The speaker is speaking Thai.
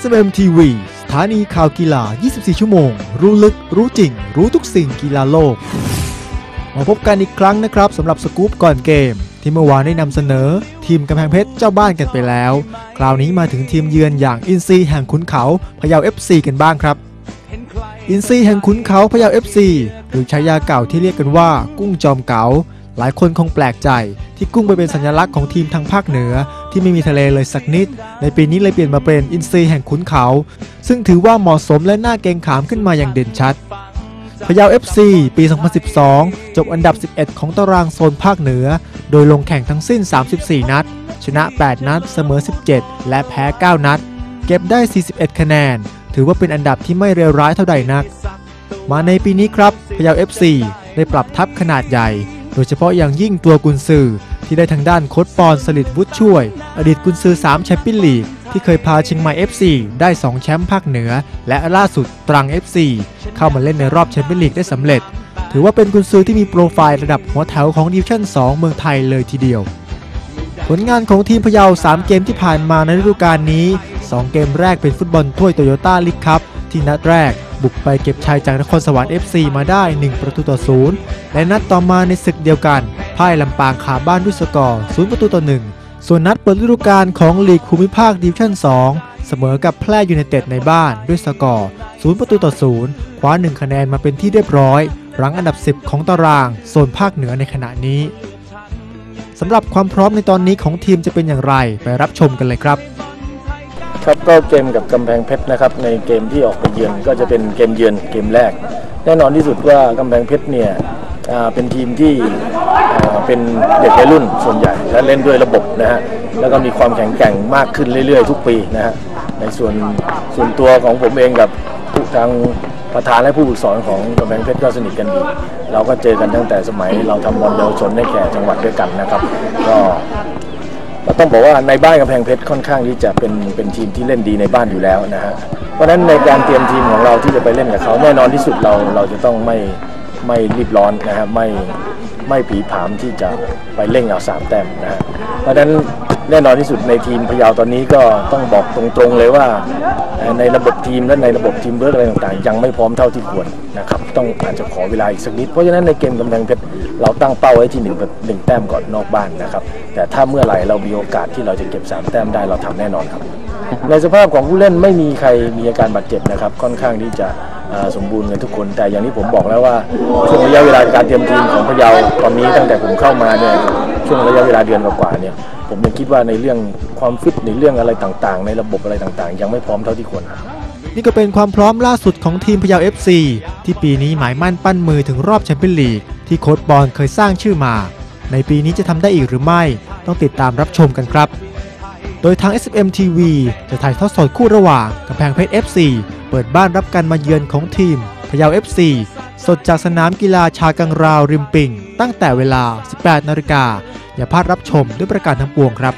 SMM TV สถานีข่าวกีฬา 24 ชั่วโมง รู้ลึก รู้จริง รู้ทุกสิ่งกีฬาโลก มาพบกันอีกครั้งนะครับสำหรับสกู๊ปก่อนเกม ที่เมื่อวานได้นำเสนอ ทีมกำแพงเพชรเจ้าบ้านกันไปแล้ว คราวนี้มาถึงทีมเยือนอย่างอินซีแห่งขุนเขาพะเยา FC กันบ้างครับ อินซีแห่งขุนเขาพะเยา FC หรือฉายาเก่าที่เรียกกันว่า กุ้งจอมเก๋าหลายคนคงแปลกใจที่กุ้งไปเป็นสัญลักษณ์ของทีมทางภาคเหนือ ที่ไม่มีทะเลเลยสักนิด ในปีนี้เลยเปลี่ยนมาเป็นอินซีแห่งขุนเขา ซึ่งถือว่าเหมาะสมและน่าเกรงขามขึ้นมาอย่างเด่นชัดพะเยา FC ปี 2012 จบอันดับ 11 ของตารางโซนภาคเหนือ โดยลงแข่งทั้งสิ้น 34 นัด ชนะ 8 นัด เสมอ 17 และแพ้ 9 นัด เก็บได้ 41 คะแนน ถือว่าเป็นอันดับที่ไม่เลวร้ายเท่าใดนัก มาในปีนี้ครับพะเยา FC ได้ปรับทัพขนาดใหญ่ โดยเฉพาะอย่างยิ่งตัวกุนซือที่ได้ทางด้านโค้ชปอนสลิดวุฒิช่วย อดีตกุนซือ3แชมเปี้ยนลีกที่เคยพาเชียงใหม่ FC ได้ 2 แชมป์ภาคเหนือ และล่าสุดตรัง FC เข้ามาเล่นในรอบแชมเปี้ยนลีกได้สำเร็จ ถือว่าเป็นกุนซือที่มีโปรไฟล์ระดับหัวแถวของดิวิชั่น 2 เมืองไทยเลยทีเดียว ผลงานของทีมพะเยา 3 เกมที่ผ่านมาในฤดูกาลนี้ 2 เกมแรกเป็นฟุตบอลถ้วยโตโยต้าลีกคัพที่นัดแรกบุกไปเก็บชัยจากนครสวรรค์ FC มาได้ 1 ประตูต่อ0และนัดต่อมาในศึกเดียวกันพ่ายลำปางขาบ้านด้วยสกอร์ 0 ประตูต่อ 1 ส่วนนัดเปิดฤดูกาลของลีกภูมิภาคดิวิชั่น 2 เสมอกับแพร่ยูไนเต็ดในบ้านด้วยสกอร์ 0 ประตูต่อ 0 คว้า 1 คะแนนมาเป็นที่เรียบร้อย รั้งอันดับ 10 ของตาราง โซนภาคเหนือในขณะนี้ สำหรับความพร้อมในตอนนี้ของทีมจะเป็นอย่างไรไปรับชมกันเลยครับครับก็เกมกับกำแพงเพชรนะครับในเกมที่ออกไปเยือนก็จะเป็นเกมเยือนเกมแรก แน่นอนที่สุดว่ากำแพงเพชรเนี่ยอ่าเป็นทีมที่ เป็นเด็กวัยรุ่นส่วนใหญ่และเล่นด้วยระบบนะฮะแล้วก็มีความแข็งแกร่งมากขึ้นเรื่อยๆ ทุกปีนะฮะในส่วนส่วนตัวของผมเองกับผู้ทางประธานและผู้ฝึกสอนของกำแพงเพชรก็สนิทกันดี เราก็เจอกันตั้งแต่สมัยเราทำบอลเยาวชนในแก่จังหวัดด้วยกันนะครับ ก็ก็ต้องบอกว่าในบ้านกำแพงเพชรค่อนข้างที่จะเป็นเป็นทีมที่เล่นดีในบ้านอยู่แล้วนะฮะเพราะฉะนั้นในการเตรียมทีมของเราที่จะไปเล่นกับเขาแน่นอนที่สุดเราเราจะต้องไม่ไม่รีบร้อนนะครับไม่ ไม่ผีผามที่จะไปเล่งเอาสามแต้มนะฮะเพราะฉะนั้นแน่นอนที่สุดในทีมพะเยาตอนนี้ก็ต้องบอกตรงๆเลยว่า ในระบบทีมและในระบบทีมเวิร์กอะไรต่างๆ ยังไม่พร้อมเท่าที่ควรนะครับต้องอาจจะขอเวลาอีกสักนิด เพราะฉะนั้นในเกมกำแพงเพชรเราตั้งเป้าไว้ที่หนึ่งหนึ่งแต้มก่อนนอกบ้านนะครับแต่ถ้าเมื่อไหร่เรามีโอกาสที่เราจะเก็บ 3 แต้มได้เราทำแน่นอนครับ ในสภาพของผู้เล่นไม่มีใครมีอาการบาดเจ็บนะครับค่อนข้างที่จะ สมบูรณ์กันทุกคน แต่อย่างที่ผมบอกแล้วว่าช่วงระยะเวลาการเตรียมทีมของพะเยาตอนนี้ตั้งแต่ผมเข้ามาเนี่ยช่วงระยะเวลาเดือนกว่าๆเนี่ยผมยังคิดว่าในเรื่องความฟิตในเรื่องอะไรต่างๆ ในระบบอะไรต่างๆ ยังไม่พร้อมเท่าที่ควรครับนี่ก็เป็นความพร้อมล่าสุดของทีมพะเยา FC ที่ปีนี้หมายมั่นปั้นมือถึงรอบแชมเปี้ยนลีกที่โค้ชบอลเคยสร้างชื่อมา ในปีนี้จะทำได้อีกหรือไม่ ต้องติดตามรับชมกันครับ โดยทาง SMM TV จะถ่ายทอดสดคู่ระหว่างกำแพงเพชร FC เปิดบ้านรับการมาเยือนของทีมพะเยา FC สดจากสนามกีฬาชากังราวริมปิง ตั้งแต่เวลา 18 นาฬิกาอย่าพลาดรับชมด้วยประการทั้งปวงครับ